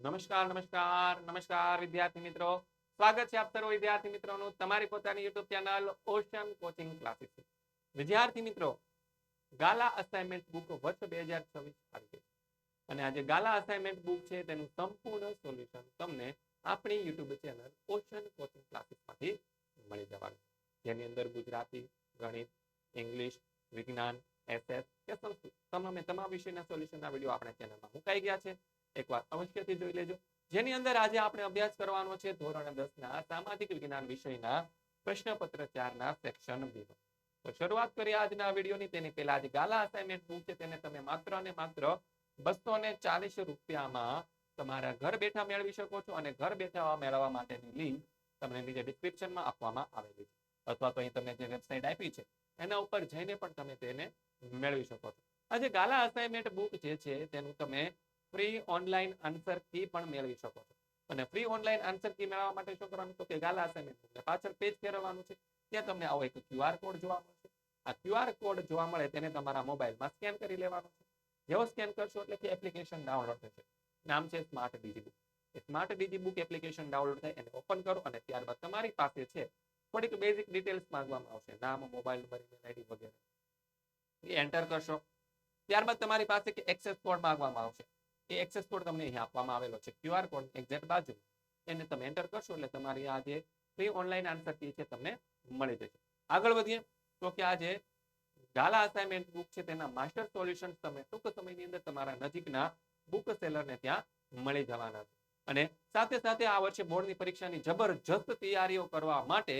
નમસ્કાર નમસ્કાર નમસ્કાર, વિદ્યાર્થી મિત્રો. સ્વાગત છે આપ સર્વ વિદ્યાર્થી મિત્રોનું તમારી પોતાની YouTube channel ocean coaching classes વિદ્યાર્થી મિત્રો, ગાલા અસાઇનમેન્ટ બુક વર્ષ બે હજાર છવ્વીસ આવી ગઈ અને આ જે ગાલા અસાઇનમેન્ટ બુક છે તેનું સંપૂર્ણ સોલ્યુશન તમને આપણી યુટ્યુબ ચેનલ ઓશન કોચિંગ ક્લાસીસમાંથી મળી જવાનું જેની અંદર ગુજરાતી, ગણિત, ઇંગ્લિશ, વિજ્ઞાન, એસએસ કે સંસ્કૃત, તમામે તમામ વિષયના સોલ્યુશનના વીડિયો આપણા ચેનલમાં મુકાઈ ગયા છે. એકવાર અવશ્યથી જોઈ લેજો. જેની અંદર આજે આપણે અભ્યાસ કરવાનો છે ધોરણ દસ ના સામાજિક વિજ્ઞાન વિષયના પ્રશ્નપત્ર ચાર ના સેક્શન બી. તો શરૂઆત કરીએ આજના વિડીયોની. તેની પહેલા આજે ગાલા અસાઇનમેન્ટ બુક છે તેને તમે માત્ર અને માત્ર બસો ને ચાલીસ રૂપિયામાં તમારા ઘર બેઠા મેળવી શકો છો અને ઘર બેઠા મેળવવા માટેની લિંક તમને નીચે ડિસ્ક્રિપ્શનમાં આપવામાં આવેલી છે. અથવા તો અહીં તમને જે વેબસાઇટ આપી છે, એના ઉપર જઈને પણ તમે તેને મેળવી શકો છો. આજે ગાલા અસાઇનમેન્ટ બુક જે છે તેનું તમે ફ્રી ઓનલાઈન આન્સર કી પણ મેળવી શકો છો. અને ફ્રી ઓનલાઈન આન્સર કી મેળવવા માટે શું કરવાનું? તો કે ગાલા અસાઇનમેન્ટ પાછળ પેજ ફેરવવાનું છે. ત્યાં તમને આવો એક ક્યુઆર કોડ જોવા મળશે. આ ક્યુઆર કોડ જોવા મળે તેને તમારા મોબાઈલમાં સ્કેન કરી લેવાનો છે. જેવો સ્કેન કરશો એટલે કે એપ્લિકેશન ડાઉનલોડ થશે. નામ છે smart digi book smart digi book application download થાય એને ઓપન કરો અને ત્યારબાદ તમારી પાસે છે થોડીક બેઝિક ડિટેલ્સ માંગવામાં આવશે. નામ મોબાઈલ નંબર ઈમેલ આઈડી વગેરે. એન્ટર કરશો. ત્યારબાદ તમારી પાસે એક્સેસ કોડ માંગવામાં આવશે. એ એક્સેસ કોડ તમને અહીં આપવામાં આવેલો છે. ક્યુઆર કોડ એક્ઝેક્ટ બાજુ એને તમે એન્ટર કરશો એટલે તમારી આ જે ફ્રી ઓનલાઈન આન્સર કી છે તમને મળી જશે. આગળ વધીએ તો કે આ જે ગાલા અસાઇનમેન્ટ બુક છે તેના માસ્ટર સોલ્યુશન તમે ટૂંક સમયની અંદર તમારા નજીકના બુક સેલરને ત્યાં મળી જવાના છે. અને સાથે સાથે આ વર્ષે બોર્ડની પરીક્ષાની જબરજસ્ત તૈયારીઓ કરવા માટે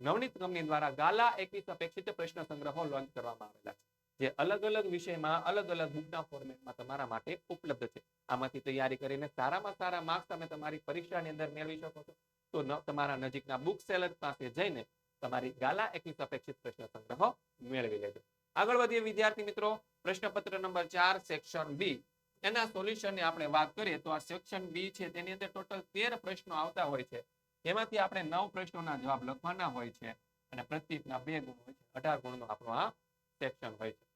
નવનીત કંપની દ્વારા ગાલા એકવીસ અપેક્ષિત પ્રશ્ન સંગ્રહો લોન્ચ કરવામાં આવેલા છે. જે અલગ અલગ વિષયમાં અલગ અલગ બુકના ફોર્મેટમાં તમારા માટે ઉપલબ્ધ છે. આમાંથી તૈયારી કરીને સારામાં સારા માર્ક્સ તમે તમારી પરીક્ષાની અંદર મેળવી શકો છો. તો તમારા નજીકના બુક સેલર પાસે જઈને તમારી ગાલા એકવીસ અપેક્ષિત પ્રશ્ન સંગ્રહ મેળવી લેજો. આગળ વધીએ વિદ્યાર્થી મિત્રો, પ્રશ્નપત્ર નંબર ચાર સેક્શન બી એના સોલ્યુશનની આપણે વાત કરીએ તો આ સેક્શન બી છે, તેની અંદર ટોટલ તેર પ્રશ્નો આવતા હોય છે. એમાંથી આપણે નવ પ્રશ્નોના જવાબ લખવાના હોય છે અને પ્રત્યેકના બે ગુણ હોય છે. અઢાર ગુણનો આપણો આ સેક્શન હોય છે.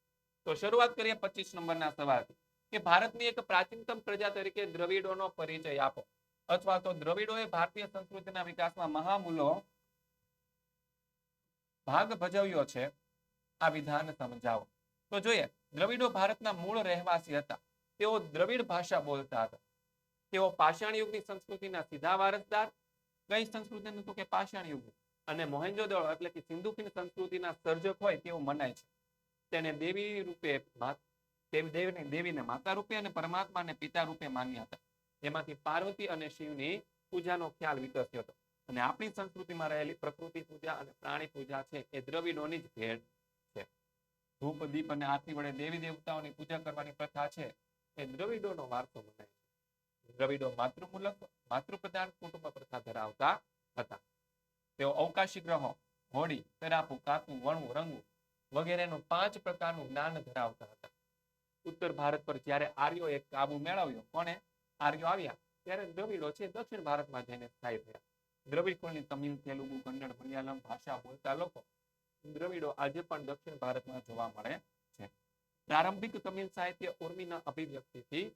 તો શરૂઆત કરીએ પચીસ નંબરના સવાલથી. કે ભારતની એક પ્રાચીનતમ પ્રજા તરીકે દ્રવિડોનો પરિચય આપો. અથવા તો દ્રવિડોએ ભારતીય સંસ્કૃતિના વિકાસમાં મહામૂલો ભાગ ભજવ્યો છે. આ વિધાન સમજાવો. તો જોઈએ, દ્રવિડો ભારતના મૂળ રહેવાસી હતા. તેઓ દ્રવિડ ભાષા બોલતા હતા. તેઓ પાષાણ યુગની સંસ્કૃતિના સીધા વારસદાર, કઈ સંસ્કૃતિનું તો કે પાષાણ યુગની? અને મોહેન્જોદડો એટલે કે સિંધુ ખીણ સંસ્કૃતિના સર્જક હોય તેવું મનાય છે. તેને દેવી રૂપે દેવને દેવીને માતા રૂપે અને પરમાત્માને પિતા રૂપે માન્યા હતા. એમાંથી પાર્વતી અને શિવની પૂજાનો ખ્યાલ વિકસ્યો હતો. અને આપણી સંસ્કૃતિમાં રહેલી પ્રકૃતિ પૂજા અને પ્રાણી પૂજા છે એ દ્રવિડોની જ ભેટ છે. ધૂપ, દીપ અને આરતી વડે દેવી દેવતાઓની પૂજા કરવાની પ્રથા છે એ દ્રવિડોનો વારસો મનાય છે. દ્રવિડો માતૃમૂલક, માતૃપ્રધાન કુટુંબ પ્રથા ધરાવતા હતા. તેઓ અવકાશી ગ્રહો હોડી તરાપુ, કાકુ, વણવું, રંગવું વગેરેનું પાંચ પ્રકારનું જ્ઞાન ધરાવતા હતા. ઉત્તર ભારત પર જ્યારે આર્યો એક કાબુ મેળવ્યો કોને આર્યો આવ્યા. ત્યારે દ્રવિડો છે દક્ષિણ ભારતમાં જઈને સ્થાયી થયા દ્રવિડ કુળની તમિલ, તેલુગુ, કન્નડ, મલયાલમ ભાષા બોલતા લોકો દ્રવિડો આજે પણ દક્ષિણ ભારતમાં જોવા મળે છે. પ્રારંભિક તમિલ સાહિત્ય ઉર્મીના અભિવ્યક્તિથી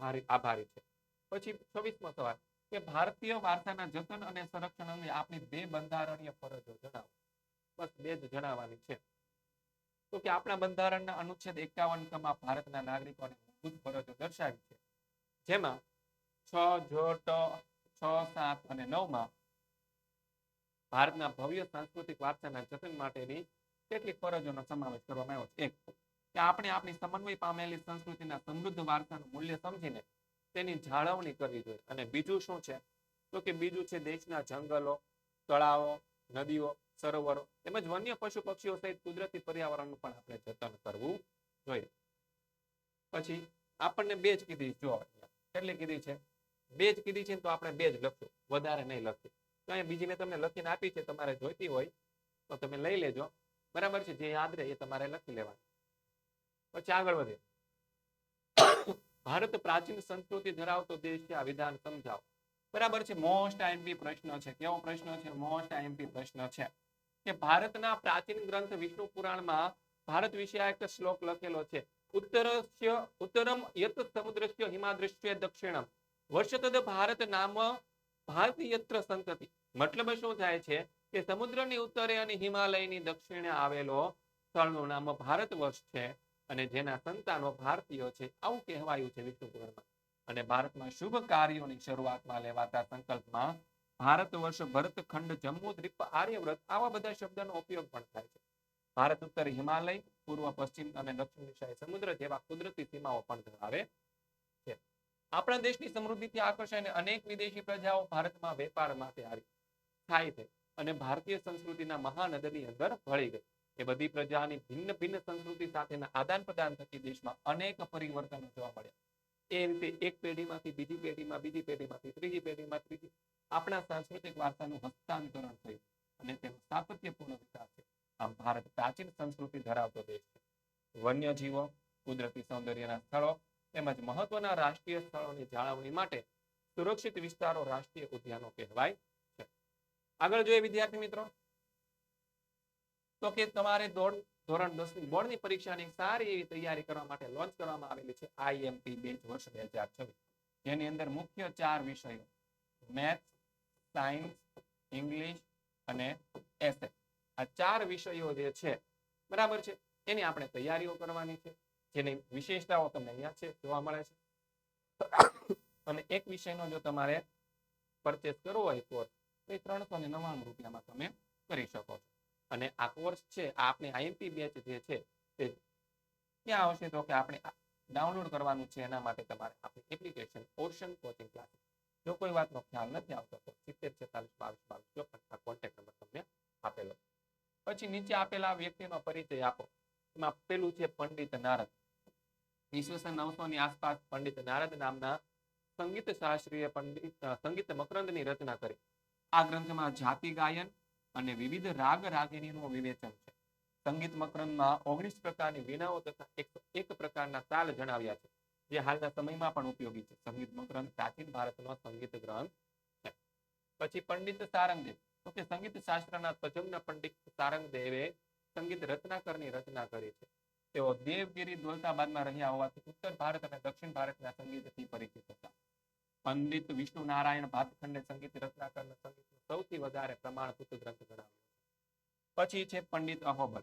ભારી- આભારી છે. પછી છવ્વીસમો સવાલ, કે ભારતીય વારસાના જતન અને સંરક્ષણ અંગે આપણી બે બંધારણીય ફરજો જણાવો. બસ બે જ જણાવવાની છે. તો કે આપણા બંધારણના અનુચ્છેદ એકાવન કમાં ભારતના નાગરિકોને મૂળભૂત ફરજો દર્શાવી છે. જેમાં છ, જ, ટ, છ, સાત અને નવમાં ભારતના ભવ્ય સાંસ્કૃતિક વારસાના જતન માટેની કેટલીક ફરજોનો સમાવેશ કરવામાં આવ્યો છે. એક, કે આપણે આપણી સમન્વય પામેલી સંસ્કૃતિના સમૃદ્ધ વારસાનું મૂલ્ય સમજીને તેની જાળવણી કરવી જોઈએ. અને બીજું શું છે? તો કે બીજું છે દેશના જંગલો, તળાવો નદીઓ, સરોવરો તેમજ વન્ય પશુ પક્ષીઓ સહિત કુદરતી પર્યાવરણનું પણ આપણે જતન કરવું જોઈએ. પછી આપણને બે જ કીધી જો કેટલી કીધી છે? બે જ કીધી છે તો આપણે બે જ લખશું. વધારે નહીં લખીએ તો અહીંયા બીજી મેં તમને લખીને આપી છે, તમારે જોઈતી હોય તો તમે લઈ લેજો. બરાબર છે? જે યાદ રહે એ તમારે લખી લેવાનું. પછી આગળ વધીએ. ભારત પ્રાચીન સંસ્કૃતિ ધરાવતો દેશ છે, આ વિધાન સમજાવો. બરાબર છે? મોસ્ટ આઈએમપી પ્રશ્ન છે. કેવો પ્રશ્ન છે? મોસ્ટ આઈએમપી પ્રશ્ન છે. કે ભારતના પ્રાચીન ગ્રંથ વિષ્ણુ પુરાણમાં ભારત વિશે એક શ્લોક લખેલો છે. ઉત્તરસ્ય, ઉત્તરમ યત સમુદ્રસ્ય હિમાદ્રશ્ય દક્ષિણમ. વર્ષતદ ભારત નામ ભારતીયત્ર સંતતિ. મતલબ શું થાય છે? કે સમુદ્રની ઉત્તરે અને હિમાલયની દક્ષિણે આવેલો સ્થળનું નામ ભારત વર્ષ છે અને જેના સંતાનો ભારતીયો છે. આવું કહેવાયું છે વિષ્ણુ પુરાણમાં. અને ભારતમાં શુભ કાર્યોની શરૂઆતમાં લેવાતા સંકલ્પમાં ભારત વર્ષ ભરતખંડ જમ્મુ દ્વીપ આર્યવ્રત આવા બધા શબ્દનો ઉપયોગ પણ થાય છે. ભારત ઉત્તર હિમાલય, પૂર્વ, પશ્ચિમ અને દક્ષિણ દિશાએ સમુદ્ર જેવા કુદરતી સીમાઓ પણ ધરાવે છે. આપણા દેશની સમૃદ્ધિથી આકર્ષાઈને અનેક વિદેશી પ્રજાઓ ભારતમાં વેપાર માટે આવી થાય છે અને ભારતીય સંસ્કૃતિના મહાનદની અંદર ભળી ગઈ. એ બધી પ્રજાની ભિન્ન ભિન્ન સંસ્કૃતિ સાથેના આદાન પ્રદાન થકી દેશમાં અનેક પરિવર્તનો જોવા મળ્યા. એ રીતે એક પેઢીમાંથી બીજી પેઢીમાં, બીજી પેઢીમાંથી ત્રીજી પેઢીમાં ત્રીજી આપણા સાંસ્કૃતિક વારસાનું હસ્તાંતરણ થયું અને તેનો સાતત્યપૂર્ણ વિકાસ છે આમ ભારત પ્રાચીન સંસ્કૃતિ ધરાવતો દેશ છે. વન્યજીવો, કુદરતી સૌંદર્યના સ્થળો તેમજ મહત્વના રાષ્ટ્રીય સ્થળોની જાળવણી માટે સુરક્ષિત વિસ્તારો રાષ્ટ્રીય ઉદ્યાનો કહેવાય છે. આગળ જોઈએ વિદ્યાર્થી મિત્રો. તો કે તમારે ધોરણ દસની બોર્ડની પરીક્ષાની સારી એવી તૈયારી કરવા માટે લોન્ચ કરવામાં આવેલી છે આઈએમપી બેચ વર્ષ બે હજાર જેની અંદર મુખ્ય ચાર વિષયો મેથ સાયન્સ ઇંગ્લિશ અને એસે આ ચાર વિષયો જે છે, બરાબર છે? એની આપણે તૈયારીઓ કરવાની છે. જેની વિશેષતાઓ તમને અહીંયા છે, જોવા મળે છે. અને એક વિષયનો જો તમારે પરચેસ કરવો હોય કોર્સ તો એ ત્રણસો ને નવ્વાણું રૂપિયામાં તમે કરી શકો છો. અને આ છે, આ આપણે આઈએમપી બેચ જે છે, તે ક્યાં આવશે તો કે આપણે ડાઉનલોડ કરવાનું છે એના માટે તમારે આપણી એપ્લિકેશન ઓશન કોચિંગ ક્લાસ જો કોઈ વાતનો ખ્યાલ નથી આવતો તો સિત્તેર, છેતાલીસ, બાવીસ બાવીસ, ચોપન આ કોન્ટેક્ટ નંબર તમને આપેલો. પછી નીચે આપેલા વ્યક્તિનો પરિચય આપો. એમાં પેલું છે પંડિત નારદ. ઈસવીસન નવસો ની આસપાસ પંડિત નારદ નામના સંગીત શાસ્ત્રીય પંડિત, સંગીત મકરંદની રચના કરી. આ ગ્રંથમાં જાતિ ગાયન અને વિવિધ રાગ રાગિણીનું વિવેચન છે. સંગીત મકરંદમાં ઓગણીસ પ્રકારની વીણાઓ તથા એકસો એક પ્રકારના તાલ જણાવ્યા છે, જે હાલના સમયમાં પણ ઉપયોગી છે. સંગીત મકરંદ પ્રાચીન ભારતનો સંગીત ગ્રંથ છે. પછી પંડિત સારંગદેવ. તો કે સંગીત શાસ્ત્રના તજજ્ઞ પંડિત સારંગદેવે સંગીત રત્નાકરની રચના કરી છે. તેઓ દેવગીરી દોલતાબાદમાં રહ્યા હોવાથી ઉત્તર ભારત અને દક્ષિણ ભારતના સંગીતથી પરિચિત હતા. પંડિત વિષ્ણુ નારાયણ ભાતખંડે સંગીત રત્નાકરના સંગીતનું સૌથી વધારે પ્રમાણભૂત ગ્રંથ ગણાવ્યો પછી છે પંડિત અહોબલ.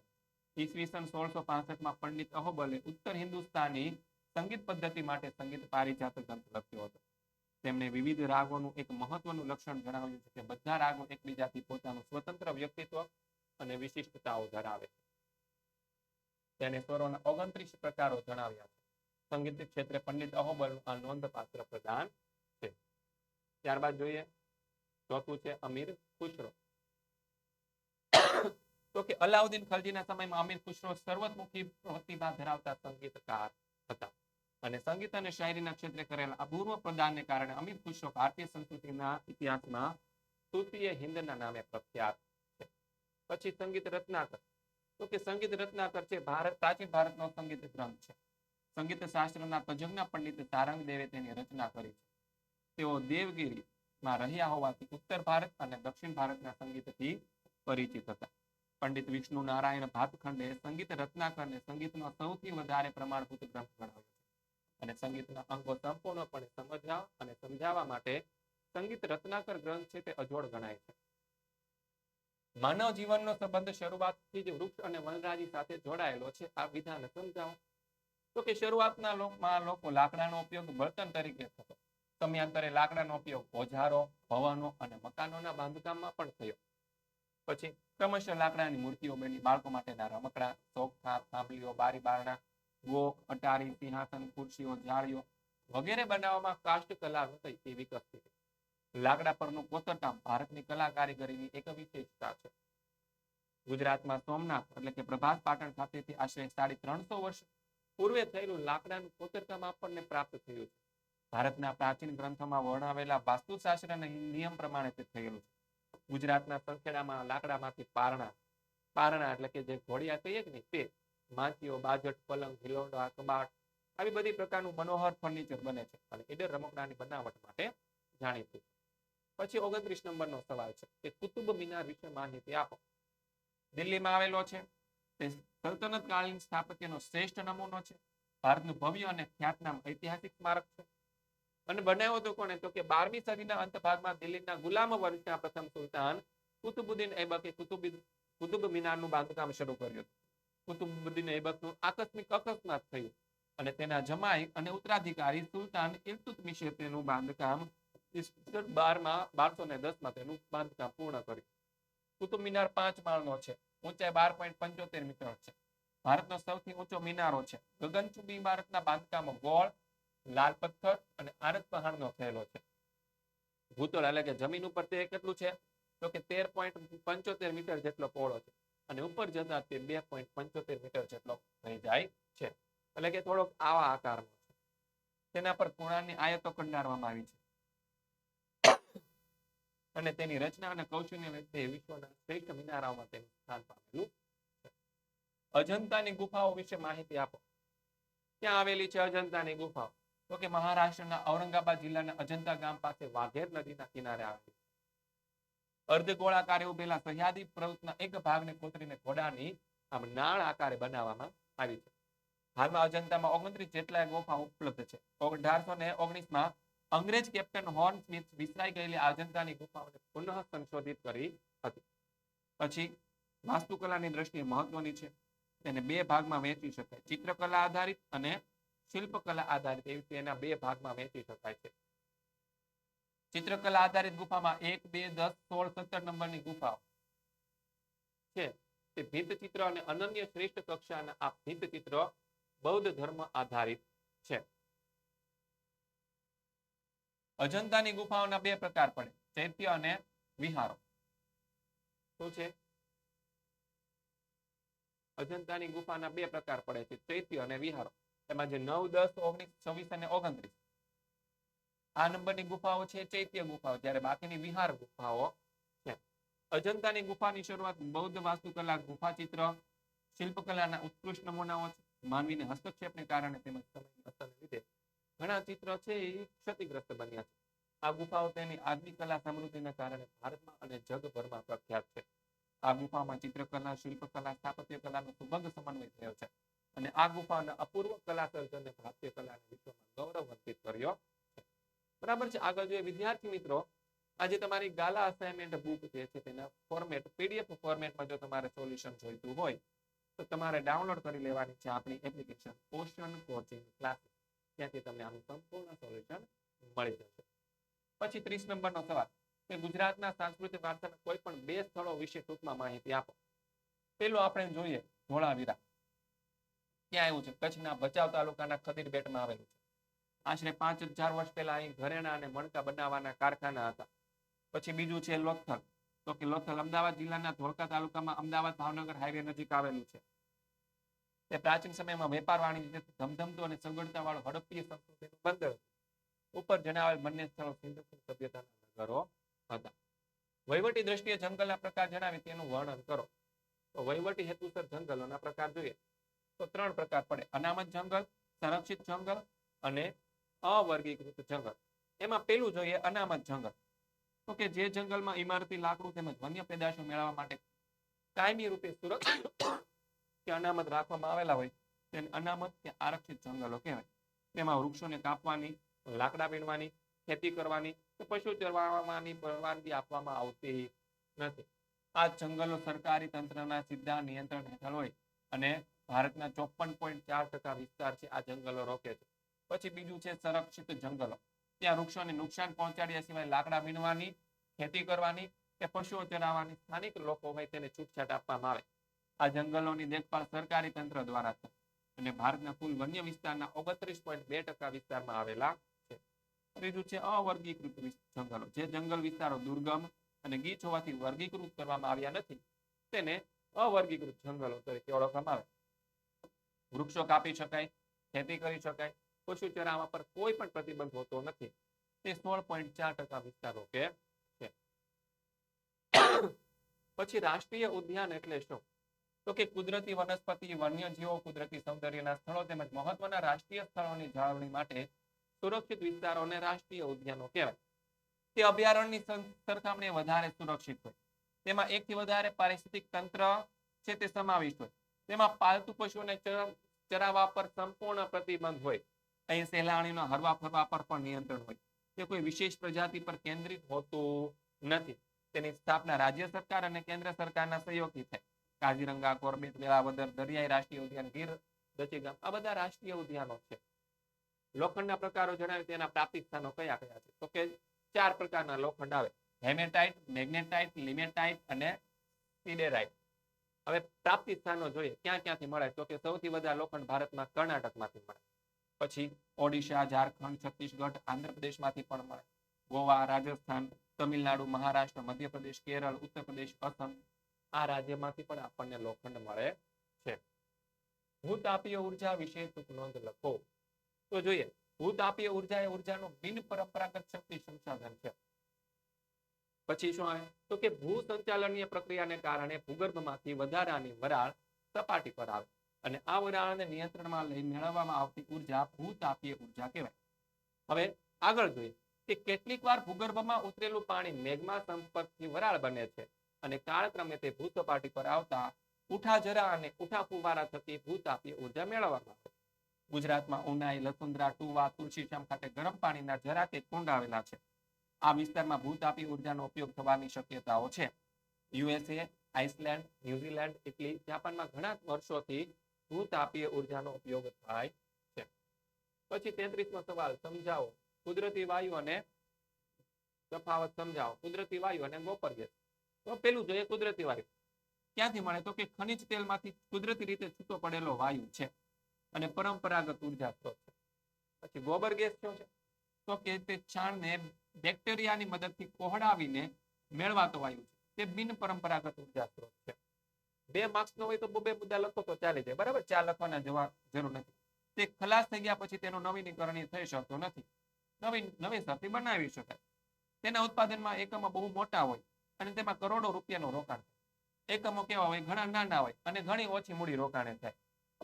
ઈસવીસન સોળસો માં પંડિત અહોબલે ઉત્તર હિન્દુસ્તાની સંગીત પદ્ધતિ માટે સંગીત પારિજાત ગ્રંથ લખ્યો હતો. તેમણે વિવિધ રાગોનું એક મહત્વનું લક્ષણ જણાવ્યું છે કે બધા રાગો એકબીજાથી પોતાનું સ્વતંત્ર વ્યક્તિત્વ અને વિશિષ્ટતાઓ ધરાવે છે. તેને સ્વરોના ઓગણત્રીસ પ્રકારો જણાવ્યા છે. સંગીત ક્ષેત્રે પંડિત અહોબલનું આ નોંધપાત્ર પ્રદાન છે. ત્યારબાદ જોઈએ ચોથું છે, અમીર ખુશરો તો કે અલાઉદ્દીન ખલજીના સમયમાં અમીર ખુશરો સર્વતમુખી પ્રતિભા ધરાવતા સંગીતકાર હતા. અને સંગીત અને શાયરીના ક્ષેત્રે કરેલા અપૂર્વ પ્રદાનને કારણે અમીર ખુશરો ભારતીય સંસ્કૃતિના ઇતિહાસમાં તૃતીય હિન્દના નામે પ્રખ્યાત છે. પછી સંગીત રત્નાકર. તો કે સંગીત રત્નાકર છે, ભારત, પ્રાચીન ભારતનો સંગીત ગ્રંથ છે. સંગીત શાસ્ત્રના તજજ્ઞ પંડિત સારંગ દેવે તેની રચના કરી છે. તેઓ દેવગીરીમાં રહ્યા હોવાથી ઉત્તર ભારત અને દક્ષિણ ભારતના સંગીતથી પરિચિત હતા. પંડિત વિષ્ણુ નારાયણ ભાતખંડે સંગીત રત્નાકરને સંગીતનો સૌથી વધારે પ્રમાણભૂત ગ્રંથ ગણાવ્યો છે. અને સંગીતના અંગો સંપૂર્ણપણે સમજવા અને સમજાવવા માટે સંગીત રત્નાકર ગ્રંથ છે તે અજોડ ગણાય છે. માનવ જીવનનો સંબંધ શરૂઆતથી જ વૃક્ષ અને વનરાજી સાથે જોડાયેલો છે. આ વિધાન સમજાવો. તો કે શરૂઆતના લોકમાં લોકો લાકડાનો ઉપયોગ બળતણ તરીકે થતો. સમયાંતરે લાકડાનો ઉપયોગ ઓજારો, ભવનો અને મકાનોના બાંધકામમાં પણ થયો. પછી ક્રમશઃ લાકડાની મૂર્તિઓ બની બાળકો માટેના રમકડા ચોખા થાંભલીઓ બારી બારણા ગોખ અટારી, સિંહાસન, ખુરશીઓ જાળીઓ વગેરે બનાવવામાં કાષ્ટ કલા થઈ એ વિકસતી લાકડા પરનું કોતરકામ ભારતની કલા કારીગરીની એક વિશેષતા છે. ગુજરાતમાં સોમનાથ એટલે કે પ્રભાસ પાટણ ખાતેથી આશરે સાડી ત્રણસો વર્ષ પૂર્વે થયેલું લાકડાનું કોતરકામ આપણને પ્રાપ્ત થયું છે. ભારતના પ્રાચીન ગ્રંથોમાં વર્ણવેલા વાસ્તુશાસ્ત્ર નિયમ પ્રમાણે તે થયેલું છે. ગુજરાતના સંખેડામાં લાકડામાંથી પારણા પારણા એટલે કે જે ઘોડિયા કહીએ કે તે માંચીઓ બાજટ, પલંગ, હિલોડા, કબાટ આવી બધી પ્રકારનું મનોહર ફર્નિચર બને છે અને ઈડર રમકડાની બનાવટ માટે જાણીતું પછી ઓગણત્રીસ નંબરનો સવાલ છે કે કુતુબ મિનાર વિશે માહિતી આપો. દિલ્હીમાં આવેલો છે. તે સલ્તનત કાલીન સ્થાપત્યનો શ્રેષ્ઠ નમૂનો છે. ભારતનું ભવ્ય અને ખ્યાતનામ ઐતિહાસિક સ્મારક છે. અને બનાવ્યો હતો કોને તો કે બારમી સદીના અંત ભાગમાં દિલ્હીના ગુલામ વંશના પ્રથમ સુલતાન કુતુબુદ્દીન એબકે કુતુબી કુતુબ મિનારનું બાંધકામ શરૂ કર્યું. કુતુબુદ્દીન એબકનું આકસ્મિક અકસ્માત થયું અને તેના જમાઈ અને ઉત્તરાધિકારી સુલતાન ઇલ્તુત્મિશે તેનું બાંધકામ બારમાં બારસો ને દસમાં તેનું બાંધકામ પૂર્ણ કર્યું. કુતુબ મિનાર પાંચ માળનો છે, ઊંચાઈ બાર પોઈન્ટ પંચોતેર મીટર છે. ભારતનો સૌથી ઊંચો મિનારો છે. ગગનચુંબી ઇમારતના બાંધકામો ગોળ લાલ પથ્થર અને આરસ પહાડનો થયેલો છે. ભૂતળ એટલે કે જમીન ઉપર તે કેટલું છે? તો કે તેર પોઈન્ટ પંચોતેર મીટર જેટલો પહોળો છે અને ઉપર જતા તે બે પોઈન્ટ પંચોતેર મીટર જેટલો થઈ જાય છે. એટલે કે થોડોક આવા આકારનો છે. તેના પર કુણાની આયતો કંડારવામાં આવી છે. અને તેની રચના અને કૌશલ્ય વિશ્વના શ્રેષ્ઠ મિનારાઓમાં તેનું સ્થાન પામેલું અજંતાની ગુફાઓ વિશે માહિતી આપો. ક્યાં આવેલી છે અજંતાની ગુફાઓ? તો કે મહારાષ્ટ્રના ઔરંગાબાદ જિલ્લાના અજંતા ગામ પાસે વાઘેર નદીના કિનારે આવેલી અર્ધગોળાકારે ઉભેલા સહ્યાદી પર્વતના એક ભાગને કોતરીને ઘોડાની આમ નાળ આકારે બનાવવામાં આવી છે. હાલમાં અજંતામાં ઓગણત્રીસ જેટલા ગુફા ઉપલબ્ધ છે. અઢારસો ને ઓગણીસમાં અંગ્રેજ કેપ્ટન હોર્ન સ્મિથ વિસરાઈ ગયેલી અજંતાની ગુફાઓને પુનઃ સંશોધિત કરી હતી. પછી વાસ્તુકલાની દ્રષ્ટિએ મહત્વની છે. તેને બે ભાગમાં વહેંચી શકાય. ચિત્રકલા આધારિત અને શિલ્પકલા આધારિત એવી રીતે એના બે ભાગમાં વહેંચી શકાય છે. ચિત્રકલા આધારિત ગુફામાં એક, બે, દસ, સોળ, સત્તર નંબરની ગુફાઓ છે. તે ભીત ચિત્ર અને અનન્ય શ્રેષ્ઠ કક્ષાના આ ભીત ચિત્ર બૌદ્ધ ધર્મ આધારિત છે. અજંતાની ગુફાઓના બે પ્રકાર પડે, ચૈત્ય અને વિહારો. શું છે? અજંતાની ગુફાના બે પ્રકાર પડે છે, ચૈત્ય અને વિહારો. એમાં જે નવ, દસ, ઓગણીસ, છવ્વીસ અને ઓગણત્રીસ. આ નંબરની ગુફાઓ છે, ચૈત્ય ગુફાઓ, જ્યારે બાકીની વિહાર ગુફાઓ છે. અજંતાની ગુફાની શરૂઆત બૌદ્ધ વાસ્તુકલા ગુફા ચિત્ર, શિલ્પકલાના ઉત્કૃષ્ટ નમૂનાઓ છે. માનવીને હસ્તક્ષેપને કારણે તેમજ સમયની અસરને લીધે ઘણા ચિત્ર છે એ ક્ષતિગ્રસ્ત બન્યા છે. આ ગુફાઓ તેની આગવી કલા સમૃદ્ધિના કારણે ભારતમાં અને જગભરમાં પ્રખ્યાત છે. આ ગુફામાં ચિત્રકલા, શિલ્પકલા સ્થાપત્ય કલાનો સુભંગ સમન્વય થયો છે. અને આ ગુફાના અપૂર્વ કલાસર્જનને ભારતીય કલાને વિશ્વમાં ગૌરવાન્વિત કર્યો છે. બરાબર છે? આગળ જોઈએ વિદ્યાર્થી મિત્રો, આજે તમારી ગાલા અસાઇનમેન્ટ બુક જે છે તેના ફોર્મેટ પીડીએફ ફોર્મેટમાં જો તમારે સોલ્યુશન જોઈતું હોય, તો તમારે ડાઉનલોડ કરી લેવાની છે આપણી એપ્લિકેશન ઓશન કોચિંગ ક્લાસીસ ત્યાંથી તમને આનું સંપૂર્ણ સોલ્યુશન મળી જશે. પછી ત્રીસ નંબરનો સવાલ, કે ગુજરાતના સાંસ્કૃતિક વારસાના કોઈ પણ બે સ્થળો વિશે ટૂંકમાં માહિતી આપો. પેલું આપણે જોઈએ, ધોળાવીરા. ક્યાં આવ્યું છે? કચ્છના ભચાઉ તાલુકાના ખદીર બેટમાં આવેલું છે. આશરે પાંચ હજાર વર્ષ પહેલા અહીં ઘરેણા અને મણકા બનાવવાના કારખાના હતા. પછી બીજું છે લોથલ. તો કે લોથલ અમદાવાદ જિલ્લાના ધોળકા તાલુકામાં અમદાવાદ ભાવનગર હાઈવે નજીક આવેલું છે. તે પ્રાચીન સમયમાં વેપાર વાણિજ્ય ધમધમતું અને સગવડતા વાળું હડપ્પીય સંસ્કૃતિનું બંદર ઉપર જણાવેલ બંને સ્થળો સિંધુ સભ્યતાના નગરો હતા. વહીવટી દ્રષ્ટિએ જંગલના પ્રકાર જણાવી તેનું વર્ણન કરો. તો વહીવટી હેતુસર જંગલોના પ્રકાર જોઈએ. તો ત્રણ પ્રકાર પડે. અનામત જંગલ, સંરક્ષિત જંગલ અને અવર્ગીકૃત જંગલ. એમાં પેલું જોઈએ અનામત જંગલ. તો કે જે જંગલમાં ઇમારતી લાકડું તેમજ વન્ય પેદાશો મેળવવા માટે કાયમી રૂપે સુરક્ષિત કે અનામત રાખવામાં આવેલા હોય, તેને અનામત કે આરક્ષિત જંગલો કહેવાય. તેમાં વૃક્ષોને કાપવાની, લાકડા વીણવાની, ખેતી કરવાની કે પશુ ચરવાની પરવાનગી આપવામાં આવતી નથી. આ જંગલો સરકારી તંત્રના સીધા નિયંત્રણ હેઠળ હોય અને ભારતના ચોપન પોઈન્ટ ચાર ટકા વિસ્તાર છે, આ જંગલો રોકે છે. પછી બીજું છે સંરક્ષિત જંગલો. ત્યાં વૃક્ષોને નુકસાન પહોંચાડ્યા સિવાય લાકડા વીણવાની, ખેતી કરવાની કે પશુઓ ચરાવવાની સ્થાનિક લોકો હોય તેને છૂટછાટ આપવામાં આવે. આ જંગલોની દેખભાળ સરકારી તંત્ર દ્વારા થાય અને ભારતના કુલ વન્ય વિસ્તારના ઓગત્રીસ પોઈન્ટ બે ટકા વિસ્તારમાં આવેલા છે. ત્રીજું છે અવર્ગીકૃત જંગલો. જે જંગલ વિસ્તારો દુર્ગમ અને ગીચ હોવાથી વર્ગીકૃત કરવામાં આવ્યા નથી, તેને અવર્ગીકૃત જંગલો તરીકે ઓળખવામાં આવે. વૃક્ષો કાપી શકાય, ખેતી કરી શકાય પશુ ચરાવા પર કોઈ પણ પ્રતિબંધ હોતો નથી. તે સોળ પોઈન્ટ ચાર ટકા વિસ્તાર રોકે છે. પછી રાષ્ટ્રીય ઉદ્યાન એટલે શું? તો કે કુદરતી વનસ્પતિ, વન્યજીવો, કુદરતી સૌંદર્યના સ્થળો તેમજ મહત્વના રાષ્ટ્રીય સ્થળોની જાળવણી માટે સુરક્ષિત વિસ્તારોને રાષ્ટ્રીય ઉદ્યાનો કહેવાય. તે અભયારણ્યની સરખામણીએ વધારે સુરક્ષિત હોય. તેમાં એકથી વધારે પારિસ્થિતિક તંત્ર છે તે સમાવિષ્ટ હોય. તેમાં પાલતુ પશુઓને ચર- ચરાવવા પર સંપૂર્ણ પ્રતિબંધ હોય. અહીં સહેલાણીના હરવા ફરવા પર પણ નિયંત્રણ હોય. તે કોઈ વિશેષ પ્રજાતિ પર કેન્દ્રિત હોતું નથી. તેની સ્થાપના રાજ્ય સરકાર અને કેન્દ્ર સરકારના સહયોગથી થાય. કાજીરંગા કોર્બેટ વેલાવદર, દરિયાઈ રાષ્ટ્રીય ઉદ્યાન, ગીર, દચીગામ, આ બધા રાષ્ટ્રીય ઉદ્યાનો છે. લોખંડના પ્રકારો જણાવે તેના પ્રાપ્તિ સ્થાનો કયા કયા છે? તો કે ચાર પ્રકારના લોખંડ આવે. હેમેટાઇટ, મેગ્નેટાઇટ, લિમેટાઇટ અને સિડેરાઇટ. હવે પ્રાપ્તિ સ્થાનો જોઈએ. ક્યાં ક્યાંથી મળે? તો કે સૌથી વધારે લોખંડ ભારતમાં કર્ણાટકમાંથી મળે. પછી ઓડિશા, ઝારખંડ, છત્તીસગઢ, આંધ્રપ્રદેશમાંથી પણ મળે. ગોવા, રાજસ્થાન, તમિલનાડુ, મહારાષ્ટ્ર, મધ્યપ્રદેશ, કેરળ ઉત્તર પ્રદેશ અસમ આ રાજ્યમાંથી પણ આપણને લોખંડ મળે છે. ભૂતાપીય ઊર્જા વિશે ટૂંક નોંધ લખો. તો જોઈએ. ભૂતાપીય ઊર્જા એ ઉર્જાનું બિન પરંપરાગત શક્તિ સંસાધન છે. પછી શું આવે? તો કે ભૂ સંચાલનીય પ્રક્રિયાને કારણે ભૂગર્ભમાંથી વધારાની વરાળ સપાટી પર આવે. અને આ વરાળને નિયંત્રણમાં લઈ મેળવવામાં આવતી ઊર્જા ભૂતાપીય ઊર્જા કહેવાય. હવે આગળ જોઈએ કે કેટલીક વાર ભૂગર્ભમાં ઉતરેલું પાણી મેઘમાં સંપર્કથી વરાળ બને છે અને કાળક્રમે તે ભૂસપાટી પર આવતા ઉઠા જરા અને ઉઠા ફુવારા થકી ભૂતાપીય ઊર્જા મેળવવામાં આવે. ગુજરાતમાં ઉનાઈ લસુંદરા ટુવા તુલસીશ્યામ ખાતે ગરમ પાણીના જરા કે કુંડ આવેલા છે. આ વિસ્તારમાં ભૂતાપી ઉર્જાનો ઉપયોગ થવાની શક્યતાઓ છે. યુએસએ, આઇસલેન્ડ, ન્યુઝીલેન્ડ ઇટલી જાપાનમાં ઘણા વર્ષોથી ભૂતાપીય ઉર્જાનો ઉપયોગ થાય છે. પછી તેત્રીસમો સવાલ, સમજાવો. કુદરતી વાયુ અને તફાવત સમજાવો. કુદરતી વાયુ અને ગોપર ગેસ. તો પેલું જોઈએ કુદરતી વાયુ. ક્યાંથી મળે? તો કે ખનિજ તેલમાંથી કુદરતી રીતે છૂટો પડેલો વાયુ છે અને પરંપરાગત ઊર્જા સ્ત્રોત છે. પછી ગોબર ગેસ કયો છે? તો કે તે છાણને બેક્ટેરિયાની મદદથી કોહડાવીને મેળવાતો વાયુ છે. તે બિન પરંપરાગત ઊર્જા સ્ત્રોત છે. બે માર્ક્સ નો હોય તો બે મુદ્દા લખો તો ચાલી જાય. બરાબર? ચાર લખવાના જવાબ જરૂર નથી. તે ખલાસ થઈ ગયા પછી તેનું નવીનીકરણ થઈ શકતો નથી. નવીન, નવેસરથી બનાવી શકાય. તેના ઉત્પાદનમાં એકમો બહુ મોટા હોય અને તેમાં કરોડો રૂપિયાનું રોકાણ થાય. એકમો કેવા હોય? ઘણા નાના હોય અને ઘણી ઓછી મૂડી રોકાણે થાય.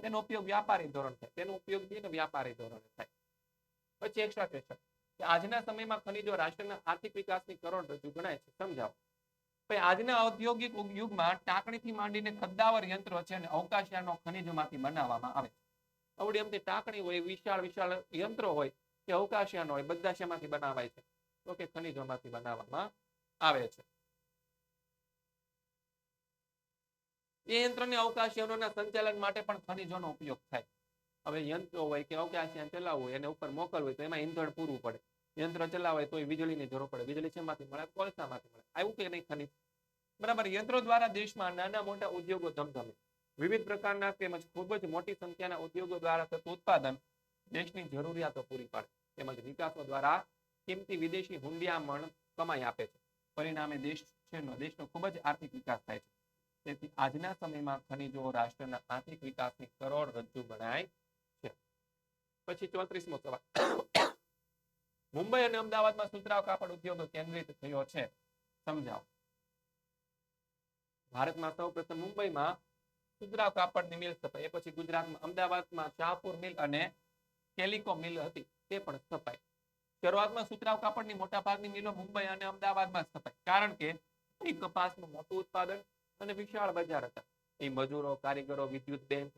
તેનો ઉપયોગ વ્યાપારી ધોરણ થાય. તેનો ઉપયોગ બિન વ્યાપારી ધોરણે થાય. પછી એક્સ્ટ્રા ક્વેશ્ચન આજના સમયમાં ખનીજો રાષ્ટ્રના આર્થિક વિકાસની કરોડરજ્જુ ગણાય છે, સમજાવો. આજના ઔદ્યોગિક યુગમાં ટાંકણીથી માંડીને ખદ્દાવર યંત્રો છે અને અવકાશયાનો ખનીજોમાંથી બનાવવામાં આવે અવડી એમથી ટાંકણી હોય, વિશાળ વિશાળ યંત્રો હોય, કે અવકાશયાનો હોય, બધા શેમાંથી બનાવાય છે? તો કે ખનીજોમાંથી બનાવવામાં આવે છે. એ યંત્રને અવકાશયાનોના સંચાલન માટે પણ ખનીજોનો ઉપયોગ થાય. હવે યંત્રો હોય કે અવકાશયાન ચલાવવું હોય, એને ઉપર મોકલવું હોય તો એમાં ઈંધણ પૂરું પડે. યંત્ર ચલાવે તો વીજળીની જરૂર પડે. વીજળી શેમાંથી મળે? કોલસામાંથી મળે. આવ્યું કે નહીં ખનીજ? બરાબર, યંત્રો દ્વારા દેશમાં નાના મોટા ઉદ્યોગો ધમધમે. વિવિધ પ્રકારના તેમજ ખૂબ જ મોટી સંખ્યાના ઉદ્યોગો દ્વારા થતું ઉત્પાદન દેશની જરૂરિયાતો પૂરી પાડે. તેમજ વિકાસો દ્વારા કિંમતી વિદેશી હુંડિયામણ કમાઈ આપે છે. પરિણામે દેશ છે દેશનો ખૂબ જ આર્થિક વિકાસ થાય છે. તેથી આજના સમયમાં ખનીજો રાષ્ટ્રના આર્થિક વિકાસની કરોડરજ્જુ ગણાય છે પછી ચોત્રીસમો સવાલ મુંબઈ અને અમદાવાદમાં સુતરાવ કાપડ ઉદ્યોગ કેન્દ્રિત થયો છે. સમજાવો. ભારતમાં સૌ પ્રથમ મુંબઈમાં સુતરાવ કાપડની મિલ સ્થપાઈ. એ પછી ગુજરાતમાં અમદાવાદમાં શાહપુર મિલ અને કેલિકો મિલ હતી. તે પણ સ્થપાઈ. શરૂઆતમાં સુતરાવ કાપડની મોટા ભાગની મિલો મુંબઈ અને અમદાવાદમાં સ્થપાઈ. કારણ કે એ કપાસનું મોટું ઉત્પાદન અને વિશાળ બજાર હતા. એ મજૂરો, કારીગરો, વિદ્યુત બેંક,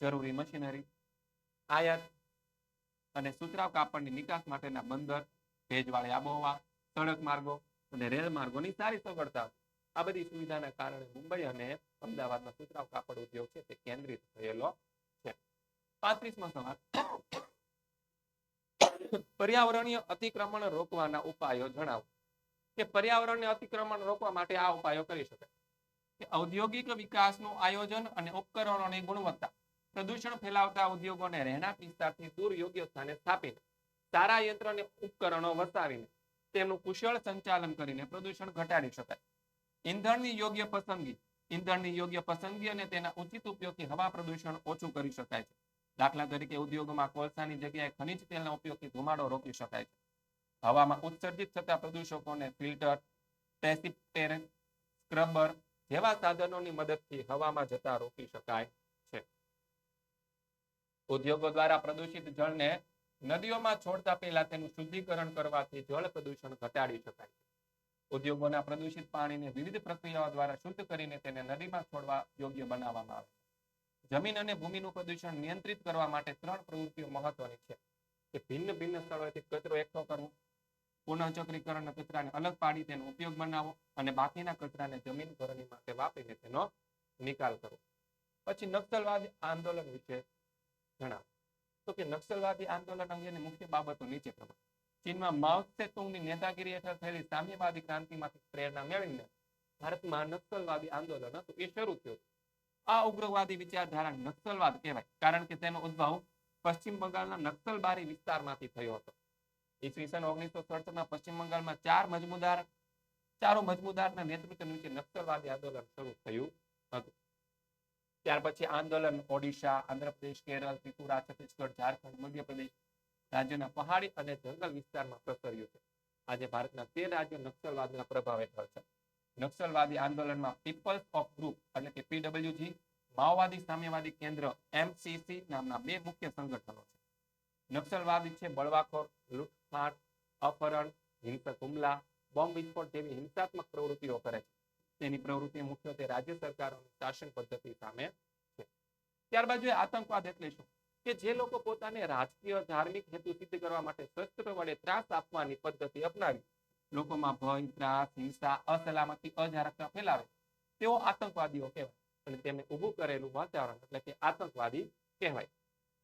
જરૂરી મશીનરી, આયાત અને સુતરાવ કાપડની નિકાસ માટેના બંદર, ભેજવાળી આબોહવા, સડક માર્ગો અને રેલ માર્ગોની સારી સગવડતા. આ બધી સુવિધાના કારણે મુંબઈ અને અમદાવાદમાં સુતરાવ કાપડ ઉદ્યોગ છે તે કેન્દ્રિત થયેલો છે. પાંત્રીસમો સવાલ. પર્યાવરણીય અતિક્રમણ રોકવાના ઉપાયો જણાવો. કે પર્યાવરણીય અતિક્રમણ રોકવા માટે આ ઉપાયો કરી શકાય. કે ઔદ્યોગિક વિકાસનું આયોજન અને ઉપકરણોની ગુણવત્તા. પ્રદૂષણ ફેલાવતા ઉદ્યોગોને રહેણાંક વિસ્તારથી દૂર યોગ્ય સ્થાને સ્થાપીને સારા યંત્ર અને ઉપકરણો વસાવીને તેમનું કુશળ સંચાલન કરીને પ્રદૂષણ ઘટાડી શકાય. ઈંધણની યોગ્ય પસંદગી, ઈંધણની યોગ્ય પસંદગી અને તેના ઉચિત ઉપયોગથી હવા પ્રદૂષણ ઓછું કરી શકાય છે. દાખલા તરીકે ઉદ્યોગોમાં કોલસાની જગ્યાએ ખનિજ તેલના ઉપયોગથી ધુમાડો રોકી શકાય છે. હવામાં ઉત્સર્જિત થતા પ્રદૂષકોને ફિલ્ટર પ્રેસિપિટેરન્ટ સ્ક્રબર જેવા સાધનોની મદદથી હવામાં જતા રોકી શકાય. ઉદ્યોગો દ્વારા પ્રદૂષિત જળને નદીઓમાં છોડતા પહેલા તેનું શુદ્ધિકરણ કરવાથી જળ પ્રદૂષણ ઘટાડી શકાય. ઉદ્યોગોના પ્રદૂષિત પાણીને વિવિધ પ્રક્રિયાઓ દ્વારા શુદ્ધ કરીને તેને નદીમાં છોડવા યોગ્ય બનાવવામાં આવે જમીન અને ભૂમિનું પ્રદૂષણ નિયંત્રિત કરવા માટે ત્રણ પ્રવૃત્તિઓ મહત્વની છે. કે ભિન્ન ભિન્ન સ્થળોએથી કચરો એકઠો કરવો, પુનઃચક્રીકરણ કચરાને અલગ પાડી તેનો ઉપયોગ બનાવવો અને બાકીના કચરાને જમીન ભરણી માટે વાપરીને તેનો નિકાલ કરવો. પછી નક્સલવાદ આંદોલન વિશે જણાવો. તો કે નક્સલવાદી આંદોલન અંગેની મુખ્ય બાબતો નીચે પ્રમાણે. ચીનમાં માઓ ત્સે-તુંગની નેતાગીરી હેઠળ થયેલી સામ્યવાદી ક્રાંતિમાંથી પ્રેરણા મેળવીને ભારતમાં નક્સલવાદી આંદોલન હતું. એ શરૂ થયું. આ ઉગ્રવાદી વિચારધારા નક્સલવાદ કહેવાય. કારણ કે તેનો ઉદ્ભવ પશ્ચિમ બંગાળના નક્સલબારી વિસ્તારમાંથી થયો હતો. ઈસવીસન ઓગણીસો સડસઠમાં પશ્ચિમ બંગાળમાં ચાર મજમુદાર, ચારો મજમુદારના નેતૃત્વ નીચે નક્સલવાદી આંદોલન શરૂ થયું હતું. ત્યાર પછી આંદોલન, ઓડિશા, આંધ્રપ્રદેશ, કેરળ, ત્રિપુરા, છત્તીસગઢ, ઝારખંડ, મધ્યપ્રદેશ રાજ્યના પહાડી અને જંગલ વિસ્તારમાં પ્રસર્યું છે. આજે ભારતના તેર રાજ્યો નક્સલવાદના પ્રભાવ હેઠળ છે. નક્સલવાદી આંદોલનમાં પીપલ્સ ઓફ ગ્રુપ એટલે કે પીડબ્લ્યુજી માઓવાદી સામ્યવાદી કેન્દ્ર એમસીસી નામના બે મુખ્ય સંગઠનો છે. નક્સલવાદી છે બળવાખોર, લૂંટફાટ, અપહરણ, હિંસક હુમલા, બોમ્બ વિસ્ફોટ જેવી હિંસાત્મક પ્રવૃત્તિઓ કરે છે. તેની પ્રવૃત્તિ મુખ્યત્વે રાજ્ય સરકારોની શાસન પદ્ધતિ સામે છે. ત્યારબાદ જોઈએ આતંકવાદ એટલે શું? કે જે લોકો પોતાને રાજકીય, ધાર્મિક હેતુ સિદ્ધ કરવા માટે શસ્ત્ર વડે ત્રાસ આપવાની પદ્ધતિ અપનાવી, લોકોમાં ભય, ત્રાસ, હિંસા, અસલામતી અજારકતા ફેલાવે, તેઓ આતંકવાદીઓ કહેવાય અને તેમને ઊભું કરેલું વાતાવરણ એટલે કે આતંકવાદી કહેવાય.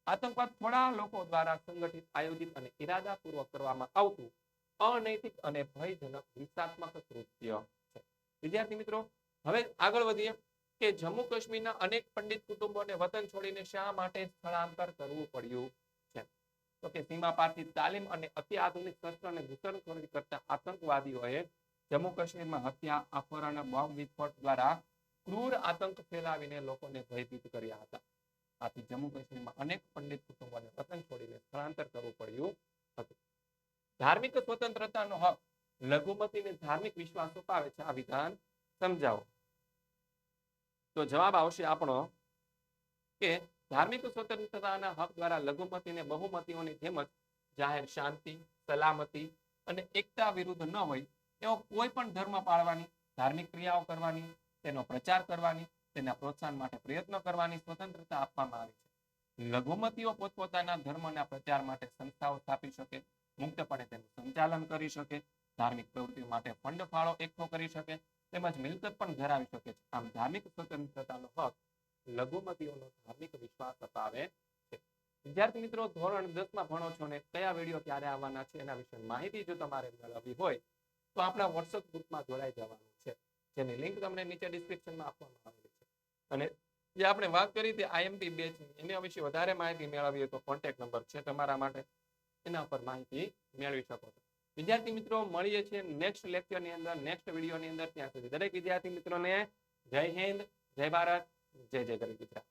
આતંકવાદ થોડા લોકો દ્વારા સંગઠિત, આયોજિત અને ઇરાદાપૂર્વક કરવામાં આવતું અનૈતિક અને ભયજનક હિંસાત્મક કૃત્ય વિદ્યાર્થી મિત્રો, હવે આગળ વધીએ કે જમ્મુ કાશ્મીરના અનેક પંડિત કુટુંબોને વતન છોડીને શા માટે સ્થળાંતર કરવું પડ્યું છે? તો કે સીમા પારથી તાલીમ અને અત્યાધુનિક શસ્ત્ર અને ઘૂસણખોરી કરતા આતંકવાદીઓએ જમ્મુ કાશ્મીરમાં હત્યા અપહરણ બોમ્બ વિસ્ફોટ દ્વારા ક્રૂર આતંક ફેલાવીને લોકોને ભયભીત કર્યા હતા. આથી જમ્મુ કાશ્મીરમાં અનેક પંડિત કુટુંબોને વતન છોડીને સ્થળાંતર કરવું પડ્યું હતું. ધાર્મિક સ્વતંત્રતાનો હક લઘુમતીને ધાર્મિક વિશ્વાસ અપાવે છે આ વિધાન સમજાવો. તો જવાબ આવશે આપણો કે ધાર્મિક સ્વતંત્રતાના હક દ્વારા લઘુમતીને બહુમતીઓની જેમ જ જાહેર શાંતિ, સલામતી અને એકતા વિરુદ્ધ ન હોય એવો કોઈ પણ ધર્મ પાળવાની, ધાર્મિક ક્રિયાઓ કરવાની, તેનો પ્રચાર કરવાની, તેના પ્રોત્સાહન માટે પ્રયત્નો કરવાની સ્વતંત્રતા આપવામાં આવી છે. લઘુમતીઓ પોતપોતાના ધર્મના પ્રચાર માટે સંસ્થાઓ સ્થાપી શકે, મુક્તપણે તેનું સંચાલન કરી શકે ધાર્મિક પ્રવૃત્તિઓ માટે ફંડ ફાળો એકઠો કરી શકે, તેમજ મિલકત પણ ધરાવી શકે છે. આમ ધાર્મિક સ્વતંત્રતાનો હક લઘુમતીઓનો ધાર્મિક વિશ્વાસ અપાવે છે. વિદ્યાર્થી મિત્રો, ધોરણ દસમાં ભણો છો ને કયા વીડિયો ક્યારે આવવાના છે એના વિશે માહિતી જો તમારે મેળવવી હોય, તો આપણા વોટ્સઅપ ગ્રુપમાં જોડાઈ જવાનું છે. જેની લિંક તમને નીચે ડિસ્ક્રિપ્શનમાં આપવામાં આવેલી છે. અને જે આપણે વાત કરી હતી આઈએમપી બેચની એના વિશે વધારે માહિતી મેળવવી હોય તો કોન્ટેક્ટ નંબર છે તમારા માટે. એના પર માહિતી મેળવી શકો છો. વિદ્યાર્થી મિત્રો, મળીએ છીએ નેક્સ્ટ લેક્ચરની અંદર નેક્સ્ટ વિડીયોની અંદર ત્યાં સુધી. દરેક વિદ્યાર્થી મિત્રોને જય હિન્દ, જય ભારત, જય જય ગરીબ ગુજરાત.